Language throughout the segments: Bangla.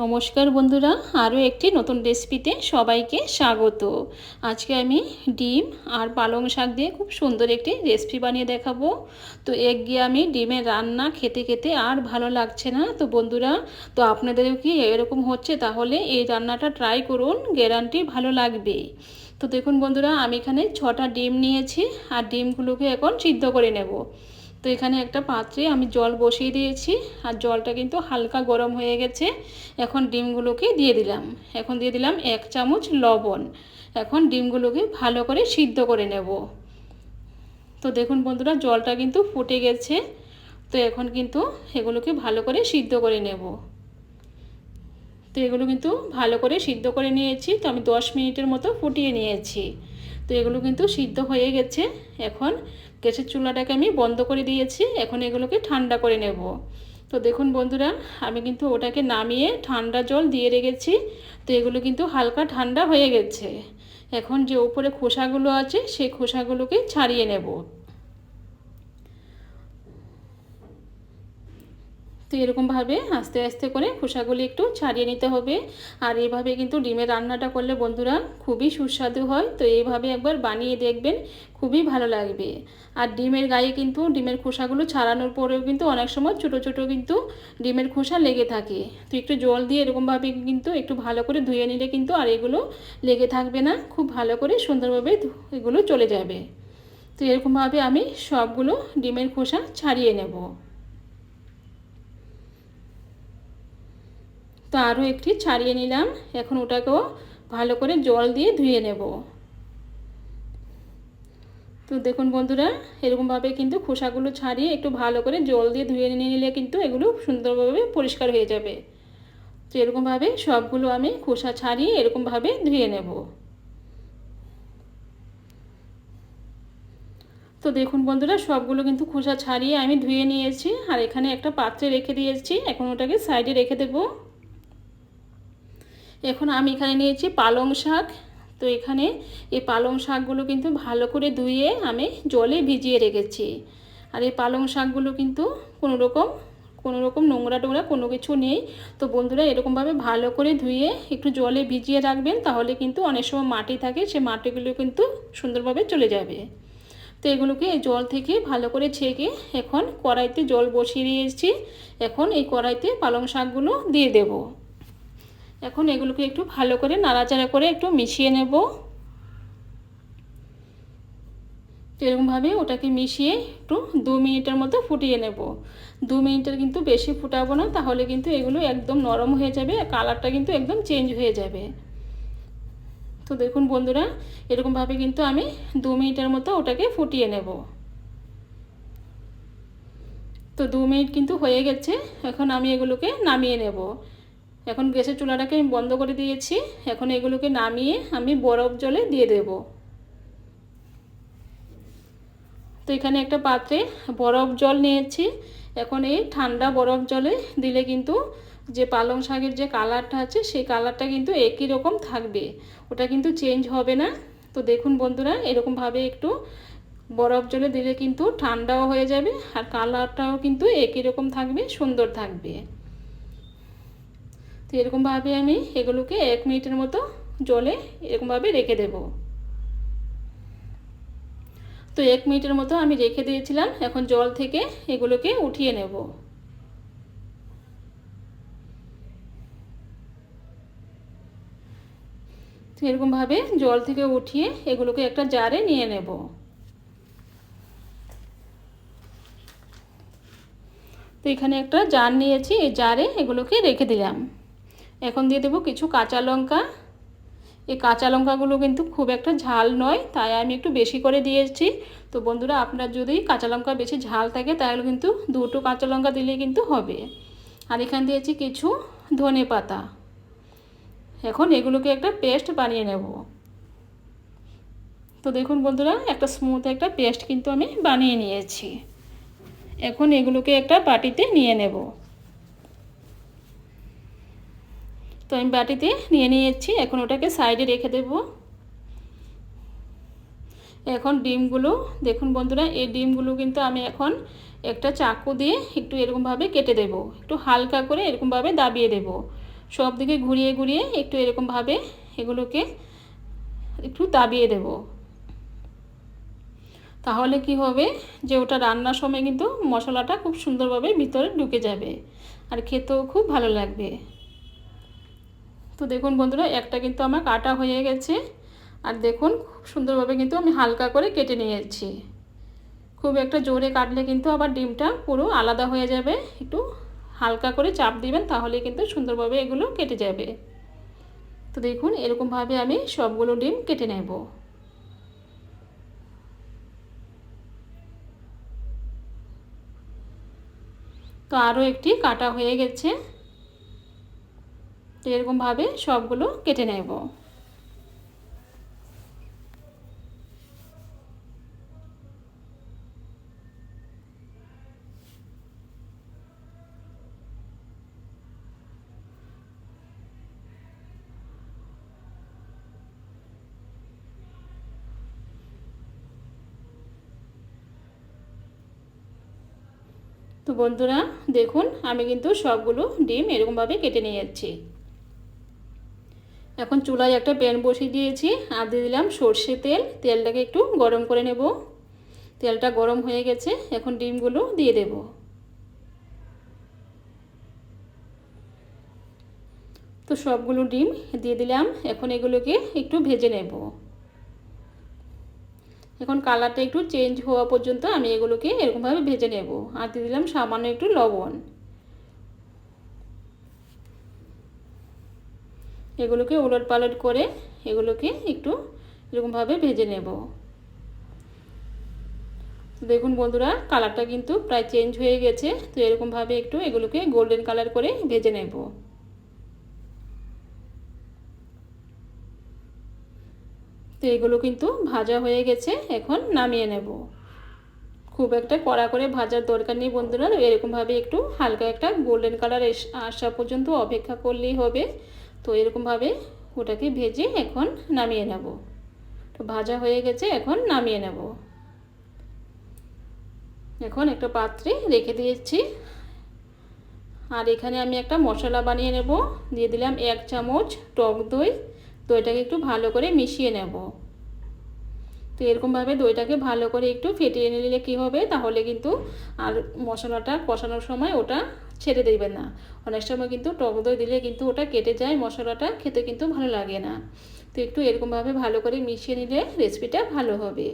নমস্কার বন্ধুরা, আরও একটি নতুন রেসিপিতে সবাইকে স্বাগত। আজকে আমি ডিম আর পালং শাক দিয়ে খুব সুন্দর একটি রেসিপি বানিয়ে দেখাবো। তো এক গিয়ে আমি ডিমের রান্না খেতে খেতে আর ভালো লাগছে না। তো বন্ধুরা, তো আপনাদেরও কি এরকম হচ্ছে? তাহলে এই রান্নাটা ট্রাই করুন গ্যারান্টি ভালো লাগবে। তো দেখুন বন্ধুরা, আমি এখানে ছটা ডিম নিয়েছি, আর ডিমগুলোকে এখন সিদ্ধ করে নেব। তো এখানে একটা পাত্রে আমি জল বসিয়ে দিয়েছি, আর জলটা কিন্তু হালকা গরম হয়ে গেছে। এখন ডিমগুলোকে দিয়ে দিলাম। এখন দিয়ে দিলাম এক চামচ লবণ। এখন ডিমগুলোকে ভালো করে সিদ্ধ করে নেব। তো দেখুন বন্ধুরা, জলটা কিন্তু ফুটে গেছে। তো এখন কিন্তু এগুলোকে ভালো করে সিদ্ধ করে নেব। তো এগুলো কিন্তু ভালো করে সিদ্ধ করে নিয়েছি। তো আমি দশ মিনিটের মতো ফুটিয়ে নিয়েছি। তো এগুলো কিন্তু সিদ্ধ হয়ে গেছে। এখন গ্যাসের চুলাটাকে আমি বন্ধ করে দিয়েছি, এখন এগুলোকে ঠান্ডা করে নেব। তো দেখুন বন্ধুরা, আমি কিন্তু ওটাকে নামিয়ে ঠান্ডা জল দিয়ে রেখেছি, তো এগুলো কিন্তু হালকা ঠান্ডা হয়ে গেছে। এখন যে উপরে খোসাগুলো আছে, সেই খোসাগুলোকে ছাড়িয়ে নেব। তো এরকমভাবে আস্তে আস্তে করে খোসাগুলি একটু ছাড়িয়ে নিতে হবে। আর এইভাবে কিন্তু ডিমের রান্নাটা করলে বন্ধুরা খুবই সুস্বাদু হয়। তো এইভাবে একবার বানিয়ে দেখবেন খুবই ভালো লাগবে। আর ডিমের গায়ে কিন্তু ডিমের খোসাগুলো ছাড়ানোর পরেও কিন্তু অনেক সময় ছোটো ছোটো কিন্তু ডিমের খোসা লেগে থাকে। তো একটু জল দিয়ে এরকমভাবে কিন্তু একটু ভালো করে ধুয়ে নিলে কিন্তু আর এগুলো লেগে থাকবে না। খুব ভালো করে সুন্দরভাবে এগুলো চলে যাবে। তো এরকমভাবে আমি সবগুলো ডিমের খোসা ছাড়িয়ে নেব। তো আরও একটি ছাড়িয়ে নিলাম। এখন ওটাকেও ভালো করে জল দিয়ে ধুয়ে নেব। তো দেখুন বন্ধুরা, এরকমভাবে কিন্তু খোসাগুলো ছাড়িয়ে একটু ভালো করে জল দিয়ে ধুয়ে নিয়ে নিলে কিন্তু এগুলো সুন্দরভাবে পরিষ্কার হয়ে যাবে। তো এরকমভাবে সবগুলো আমি খোসা ছাড়িয়ে এরকমভাবে ধুয়ে নেব। তো দেখুন বন্ধুরা, সবগুলো কিন্তু খোসা ছাড়িয়ে আমি ধুয়ে নিয়েছি। আর এখানে একটা পাত্রে রেখে দিয়েছি। এখন ওটাকে সাইডে রেখে দেবো। এখন আমি এখানে নিয়েছি পালং শাক। তো এখানে এই পালং শাকগুলো কিন্তু ভালো করে ধুয়ে আমি জলে ভিজিয়ে রেখেছি। আর এই পালং শাকগুলো কিন্তু কোনো রকম কোনো রকম নোংরা টোংরা কোনো কিছু নেই। তো বন্ধুরা এরকমভাবে ভালো করে ধুয়ে একটু জলে ভিজিয়ে রাখবেন, তাহলে কিন্তু অনেক সময় মাটি থাকে, সে মাটিগুলো কিন্তু সুন্দরভাবে চলে যাবে। তো এগুলোকে জল থেকে ভালো করে ছেঁকে এখন কড়াইতে জল বসিয়ে দিয়েছি। এখন এই কড়াইতে পালং শাকগুলো দিয়ে দেবো। এখন এগুলোকে একটু ভালো করে নাড়াচাড়া করে একটু মিশিয়ে নেব। এরকমভাবে ওটাকে মিশিয়ে একটু দু মিনিটের মতো ফুটিয়ে নেব। দু মিনিটের কিন্তু বেশি ফুটাবো না, তাহলে কিন্তু এগুলো একদম নরম হয়ে যাবে কালারটা কিন্তু একদম চেঞ্জ হয়ে যাবে। তো দেখুন বন্ধুরা, এরকমভাবে কিন্তু আমি দু মিনিটের মতো ওটাকে ফুটিয়ে নেব। তো দু মিনিট কিন্তু হয়ে গেছে, এখন আমি এগুলোকে নামিয়ে নেব। এখন গ্যাসের চুলাটাকে আমি বন্ধ করে দিয়েছি। এখন এগুলোকে নামিয়ে আমি বরফ জলে দিয়ে দেব। তো এখানে একটা পাত্রে বরফ জল নিয়েছি। এখন এই ঠান্ডা বরফ জলে দিলে কিন্তু যে পালং শাকের যে কালারটা আছে, সেই কালারটা কিন্তু একই রকম থাকবে। ওটা কিন্তু চেঞ্জ হবে না। তো দেখুন বন্ধুরা, এরকমভাবে একটু বরফ জলে দিলে কিন্তু ঠান্ডাও হয়ে যাবে আর কালারটাও কিন্তু একই রকম থাকবে, সুন্দর থাকবে। তো এরকমভাবে আমি এগুলোকে এক মিনিটের মতো জলে এরকমভাবে রেখে দেব। তো এক মিনিটের মতো আমি রেখে দিয়েছিলাম, এখন জল থেকে এগুলোকে উঠিয়ে নেব। তো এরকমভাবে জল থেকে উঠিয়ে এগুলোকে একটা জারে নিয়ে নেব। তো এখানে একটা জার নিয়েছি, এই জারে এগুলোকে রেখে দিলাম। এখন দিয়ে দেবো কিছু কাঁচা লঙ্কা। এই কাঁচা লঙ্কাগুলো কিন্তু খুব একটা ঝাল নয়, তাই আমি একটু বেশি করে দিয়েছি। তো বন্ধুরা, আপনার যদি কাঁচা লঙ্কা বেশি ঝাল থাকে, তাহলে কিন্তু দুটো কাঁচা লঙ্কা দিলে কিন্তু হবে। আর এখানে দিয়েছি কিছু ধনে পাতা। এখন এগুলোকে একটা পেস্ট বানিয়ে নেব। তো দেখুন বন্ধুরা, একটা স্মুথ একটা পেস্ট কিন্তু আমি বানিয়ে নিয়েছি। এখন এগুলোকে একটা বাটিতে নিয়ে নেব। তো আমি বাটিতে নিয়ে নিয়েছি। এখন ওটাকে সাইডে রেখে দেব। এখন ডিমগুলো, দেখুন বন্ধুরা, এই ডিমগুলো কিন্তু আমি এখন একটা চাকু দিয়ে একটু এরকমভাবে কেটে দেব। একটু হালকা করে এরকমভাবে দাবিয়ে দেব। সব দিকে ঘুরিয়ে ঘুরিয়ে একটু এরকমভাবে এগুলোকে একটু দাবিয়ে দেব। তাহলে কি হবে যে ওটা রান্নার সময় কিন্তু মশলাটা খুব সুন্দরভাবে ভিতরে ঢুকে যাবে। আর খেতেও খুব ভালো লাগবে। তো দেখুন বন্ধুরা, একটা কিন্তু আমার কাটা হয়ে গেছে। আর দেখুন, খুব সুন্দরভাবে কিন্তু আমি হালকা করে কেটে নিয়েছি। খুব একটা জোরে কাটলে কিন্তু আবার ডিমটা পুরো আলাদা হয়ে যাবে। একটু হালকা করে চাপ দিবেন তাহলে কিন্তু সুন্দরভাবে এগুলো কেটে যাবে। তো দেখুন, এরকমভাবে আমি সবগুলো ডিম কেটে নেব। তো আরও একটি কাটা হয়ে গেছে। তো এরকমভাবে সবগুলো কেটে নেব। তো বন্ধুরা, দেখুন, আমি কিন্তু সবগুলো ডিম এরকমভাবে কেটে নিয়ে যাচ্ছি। এখন চুলায় একটা প্যান বসিয়ে দিয়েছি আর দিয়ে দিলাম সর্ষে তেল। তেলটাকে একটু গরম করে নেব। তেলটা গরম হয়ে গেছে, এখন ডিমগুলো দিয়ে দেব। তো সবগুলো ডিম দিয়ে দিলাম, এখন এগুলোকে একটু ভেজে নেব। এখন কালারটা একটু চেঞ্জ হওয়া পর্যন্ত আমি এগুলোকে এরকমভাবে ভেজে নেব। আর দিয়ে দিলাম সামান্য একটু লবণ। এগুলোকে উলট পালট করে এগুলোকে একটু এরকমভাবে ভেজে নেব। দেখুন বন্ধুরা, কালারটা কিন্তু প্রায় চেঞ্জ হয়ে গেছে, তো এরকমভাবে একটু এগুলোকে গোল্ডেন কালার করে ভেজে নেব। তো এগুলো কিন্তু ভাজা হয়ে গেছে, এখন নামিয়ে নেব। খুব একটা কড়া করে ভাজার দরকার নেই বন্ধুরা এরকমভাবে একটু হালকা একটা গোল্ডেন কালার আসা পর্যন্ত অপেক্ষা করলেই হবে। তো এরকমভাবে ওটাকে ভেজে এখন নামিয়ে নেব। তো ভাজা হয়ে গেছে, এখন নামিয়ে নেব। এখন একটা পাত্রে রেখে দিয়েছি। আর এখানে আমি একটা মশলা বানিয়ে নেব। দিয়ে দিলাম এক চামচ টক দই। দইটাকে একটু ভালো করে মিশিয়ে নেব। তো এরকমভাবে দইটাকে ভালো করে একটু ফেটিয়ে নিলে কী হবে? তাহলে কিন্তু আর মশলাটা কষানোর সময় ওটা ছেড়ে দেবেন না। অনেক সময় কিন্তু টক দই দিলে কিন্তু ওটা কেটে যায়, মশলাটা খেতে কিন্তু ভালো লাগে না। তো একটু এরকমভাবে ভালো করে মিশিয়ে নিলে রেসিপিটা ভালো হবে।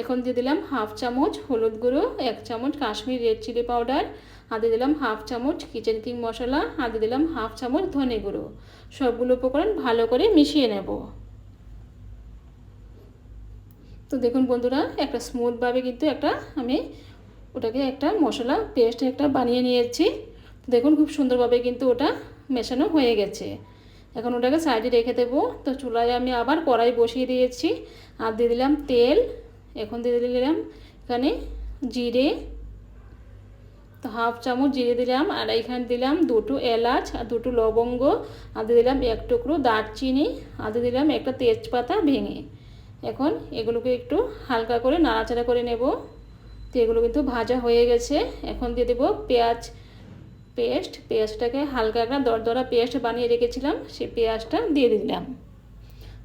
এখন দিয়ে দিলাম হাফ চামচ হলুদ গুঁড়ো, এক চামচ কাশ্মীর রেড চিলি পাউডার, আর দিয়ে দিলাম হাফ চামচ কিচেন কিং মশলা, আর দিয়ে দিলাম হাফ চামচ ধনে গুঁড়ো। সবগুলো উপকরণ ভালো করে মিশিয়ে নেব। তো দেখুন বন্ধুরা, একটা স্মুথভাবে কিন্তু একটা আমি ওটাকে একটা মশলা পেস্ট একটা বানিয়ে নিয়েছি। দেখুন খুব সুন্দরভাবে কিন্তু ওটা মেশানো হয়ে গেছে। এখন ওটাকে সাইডে রেখে দেবো। তো চুলায় আমি আবার কড়াই বসিয়ে দিয়েছি। আর দিয়ে দিলাম তেল। এখন দিয়ে দিলাম এখানে জিরে। তো হাফ চামচ জিরে দিলাম। আর এখানে দিলাম দুটো এলাচ আর দুটো লবঙ্গ। আর দিয়ে দিলাম এক টুকরো দারচিনি। আর দিয়ে দিলাম একটা তেজপাতা ভেঙে। এখন এগুলোকে একটু হালকা করে নাড়াচাড়া করে নেব। তো এগুলো কিন্তু ভাজা হয়ে গেছে। এখন দিয়ে দেবো পেঁয়াজ পেস্ট পেঁয়াজটাকে হালকা একটা দরদরা পেস্ট বানিয়ে রেখেছিলাম, সেই পেঁয়াজটা দিয়ে দিলাম।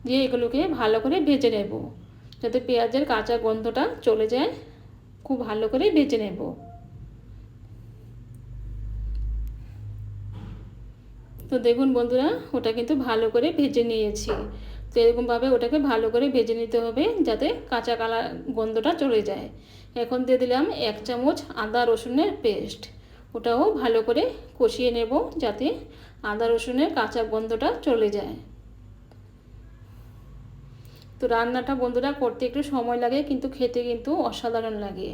দিয়ে এগুলোকে ভালো করে ভেজে নেব, যাতে পেঁয়াজের কাঁচা গন্ধটা চলে যায়। খুব ভালো করে ভেজে নেব। তো দেখুন বন্ধুরা, ওটা কিন্তু ভালো করে ভেজে নিয়েছি। তো এরকমভাবে ওটাকে ভালো করে ভেজে নিতে হবে, যাতে কাঁচা কালা গন্ধটা চলে যায়। এখন দিয়ে দিলাম এক চামচ আদা রসুনের পেস্ট। ওটাও ভালো করে কষিয়ে নেব যাতে আদা রসুনের কাঁচা গন্ধটা চলে যায়। তো রান্নাটা বন্ধুরা করতে একটু সময় লাগে, কিন্তু খেতে কিন্তু অসাধারণ লাগে।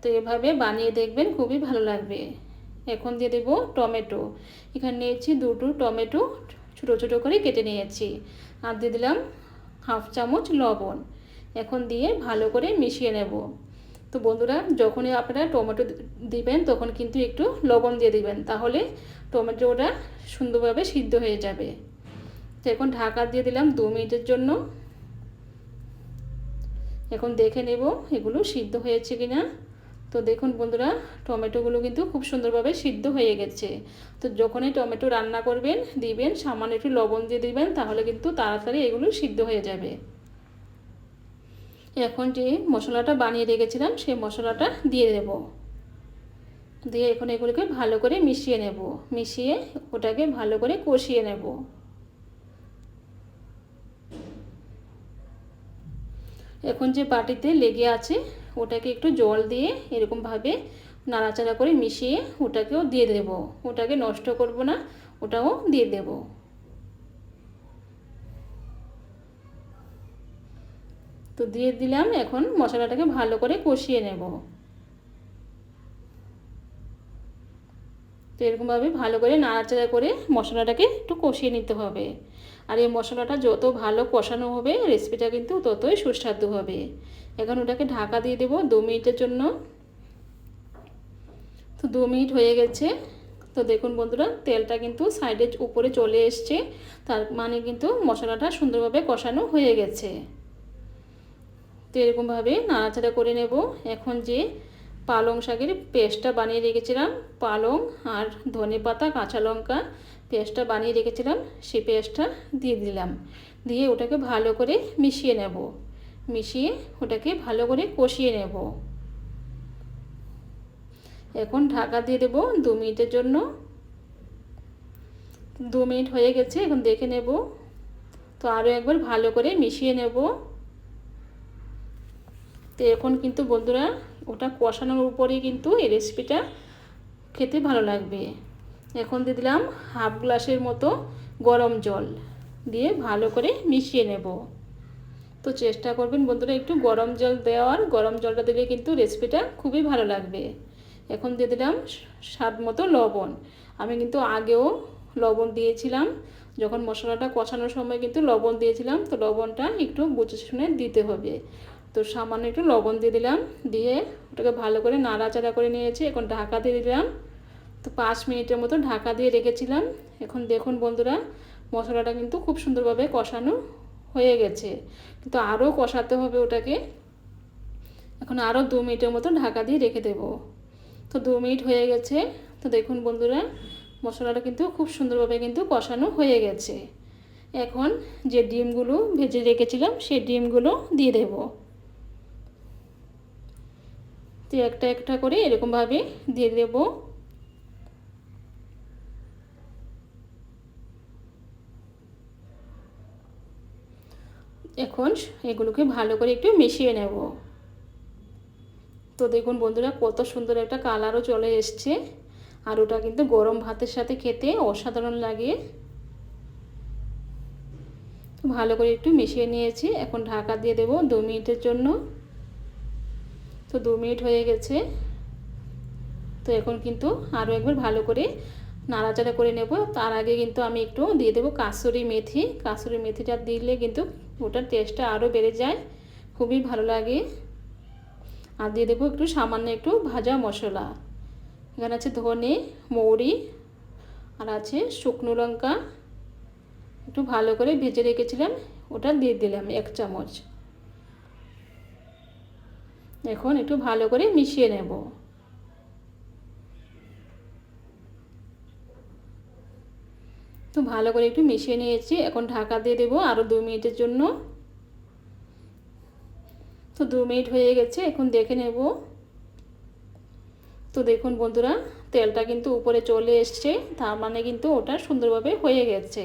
তো এভাবে বানিয়ে দেখবেন খুবই ভালো লাগবে। এখন দিয়ে দেব টমেটো। এখানে নিয়েছি দুটো টমেটো, ছোটো ছোটো করে কেটে নিয়েছি। আর দিয়ে দিলাম হাফ চামচ লবণ। এখন দিয়ে ভালো করে মিশিয়ে নেব। তো বন্ধুরা, যখনই আপনারা টমেটো দিবেন, তখন কিন্তু একটু লবণ দিয়ে দিবেন। তাহলে টমেটোটা সুন্দরভাবে সিদ্ধ হয়ে যাবে। তো এখন ঢাকা দিয়ে দিলাম দু মিনিটের জন্য। এখন দেখে নেব এগুলো সিদ্ধ হয়েছে কিনা। তো দেখুন বন্ধুরা, টমেটোগুলো কিন্তু খুব সুন্দরভাবে সিদ্ধ হয়ে গেছে। তো যখনই টমেটো রান্না করবেন, দিবেন, সামান্য একটু লবণ দিয়ে দিবেন, তাহলে কিন্তু তাড়াতাড়ি এগুলো সিদ্ধ হয়ে যাবে। এখন যে মশলাটা বানিয়ে রেখেছিলাম, সেই মশলাটা দিয়ে দেব। দিয়ে এখন এগুলোকে ভালো করে মিশিয়ে নেব। মিশিয়ে ওটাকে ভালো করে কষিয়ে নেব। এখন যে বাটিতে লেগে আছে, ওটাকে একটু জল দিয়ে এরকমভাবে নাড়াচাড়া করে মিশিয়ে ওটাকেও দিয়ে দেব। ওটাকে নষ্ট করব না, ওটাও দিয়ে দেব। তো দিয়ে দিলাম, এখন মশলাটাকে ভালো করে কষিয়ে নেব। তো এরকমভাবে ভালো করে নাড়াচাড়া করে মশলাটাকে একটু কষিয়ে নিতে হবে। আর এই মশলাটা যত ভালো কষানো হবে রেসিপিটা কিন্তু ততই সুস্বাদু হবে। এখন ওটাকে ঢাকা দিয়ে দেবো দু মিনিটের জন্য। তো দু মিনিট হয়ে গেছে। তো দেখুন বন্ধুরা, তেলটা কিন্তু সাইডে উপরে চলে এসছে। তার মানে কিন্তু মশলাটা সুন্দরভাবে কষানো হয়ে গেছে। তো এরকমভাবে নাড়াচাড়া করে নেব। এখন যে পালং শাকের পেস্টটা বানিয়ে রেখেছিলাম, পালং আর ধনে পাতা, কাঁচা লঙ্কা পেস্টটা বানিয়ে রেখেছিলাম সেই পেস্টটা দিয়ে দিলাম। দিয়ে ওটাকে ভালো করে মিশিয়ে নেব। মিশিয়ে ওটাকে ভালো করে কষিয়ে নেব। এখন ঢাকা দিয়ে দেবো দু মিনিটের জন্য। দু মিনিট হয়ে গেছে, এখন দেখে নেব। তো আরও একবার ভালো করে মিশিয়ে নেব। তো এখন কিন্তু বন্ধুরা ওটা কষানোর উপরেই কিন্তু এই রেসিপিটা খেতে ভালো লাগবে। এখন দিয়ে দিলাম হাফ গ্লাসের মতো গরম জল দিয়ে ভালো করে মিশিয়ে নেব। তো চেষ্টা করবেন বন্ধুরা একটু গরম জল দেওয়ার, গরম জলটা দিলে কিন্তু রেসিপিটা খুবই ভালো লাগবে। এখন দিয়ে দিলাম স্বাদ মতো লবণ। আমি কিন্তু আগেও লবণ দিয়েছিলাম, যখন মশলাটা কষানোর সময় কিন্তু লবণ দিয়েছিলাম, তো লবণটা একটু বুঝে শুনে দিতে হবে। তো সামান্য একটু লবণ দিয়ে দিলাম, দিয়ে ওটাকে ভালো করে নাড়াচাড়া করে নিয়েছি, এখন ঢাকা দিয়ে দিলাম। তো পাঁচ মিনিটের মতো ঢাকা দিয়ে রেখেছিলাম। এখন দেখুন বন্ধুরা, মশলাটা কিন্তু খুব সুন্দরভাবে কষানো হয়ে গেছে। কিন্তু আরও কষাতে হবে ওটাকে। এখন আরও দু মিনিটের মতো ঢাকা দিয়ে রেখে দেব। তো দু মিনিট হয়ে গেছে। তো দেখুন বন্ধুরা, মশলাটা কিন্তু খুব সুন্দরভাবে কিন্তু কষানো হয়ে গেছে। এখন যে ডিমগুলো ভেজে রেখেছিলাম, সেই ডিমগুলো দিয়ে দেব। তো একটা একটা করে এরকমভাবে দিয়ে দেবো। এখন এগুলোকে ভালো করে একটু মিশিয়ে নেব। তো দেখুন বন্ধুরা, কত সুন্দর একটা কালারও চলে এসছে। আর ওটা কিন্তু গরম ভাতের সাথে খেতে অসাধারণ লাগে। ভালো করে একটু মিশিয়ে নিয়েছি। এখন ঢাকা দিয়ে দেব দু মিনিটের জন্য। তো দু মিনিট হয়ে গেছে। তো এখন কিন্তু আরও একবার ভালো করে নাড়াচাড়া করে নেব। তার আগে কিন্তু আমি একটু দিয়ে দেবো কাসুরি মেথি। কাসুরি মেথিটা দিলে কিন্তু ওটার টেস্টটা আরও বেড়ে যায়। খুবই ভালো লাগে। আর দিয়ে দেবো একটু সামান্য একটু ভাজা মশলা। এখানে আছে ধনে, মৌরি, আর আছে শুকনো লঙ্কা। একটু ভালো করে ভেজে রেখেছিলাম, ওটা দিয়ে দিলাম এক চামচ। এখন একটু ভালো করে মিশিয়ে নেব। তো ভালো করে একটু মিশিয়ে নিয়েছি, এখন ঢাকা দিয়ে দেবো আরও দু মিনিটের জন্য। তো দু মিনিট হয়ে গেছে, এখন দেখে নেব। তো দেখুন বন্ধুরা, তেলটা কিন্তু উপরে চলে এসছে, তার মানে কিন্তু ওটা সুন্দরভাবে হয়ে গেছে।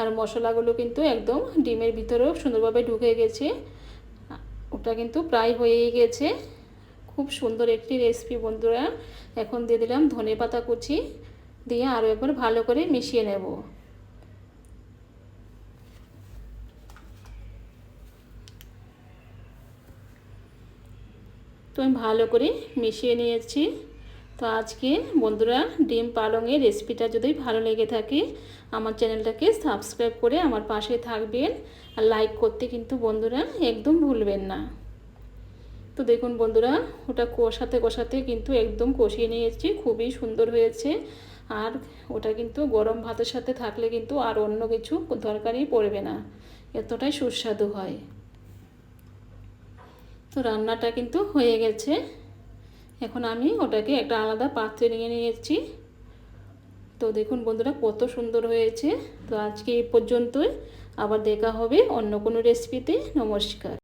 আর মশলাগুলো কিন্তু একদম ডিমের ভিতরেও সুন্দরভাবে ঢুকে গেছে। ওটা কিন্তু প্রায় হয়েই গেছে। খুব সুন্দর একটি রেসিপি বন্ধুরা। এখন দিয়ে দিলাম ধনে পাতা কুচি। দিয়ে আরও একবার ভালো করে মিশিয়ে নেব। তো আমি ভালো করে মিশিয়ে নিয়েছি। তো আজকে বন্ধুরা ডিম পালংয়ের রেসিপিটা যদি ভালো লেগে থাকে, আমার চ্যানেলটাকে সাবস্ক্রাইব করে আমার পাশে থাকবেন। আর লাইক করতে কিন্তু বন্ধুরা একদম ভুলবেন না। তো দেখুন বন্ধুরা, ওটা কষাতে কষাতে কিন্তু একদম কষিয়ে নিয়েছি, খুবই সুন্দর হয়েছে। আর ওটা কিন্তু গরম ভাতের সাথে থাকলে কিন্তু আর অন্য কিছু দরকারই পড়বে না, এতটাই সুস্বাদু হয়। তো রান্নাটা কিন্তু হয়ে গেছে। এখন আমি ওটাকে একটা আলাদা পাত্রে নিয়ে নিয়েছি। তো দেখুন বন্ধুরা কত সুন্দর হয়েছে। তো আজকে এই পর্যন্তই। আবার দেখা হবে অন্য কোনো রেসিপিতে নমস্কার।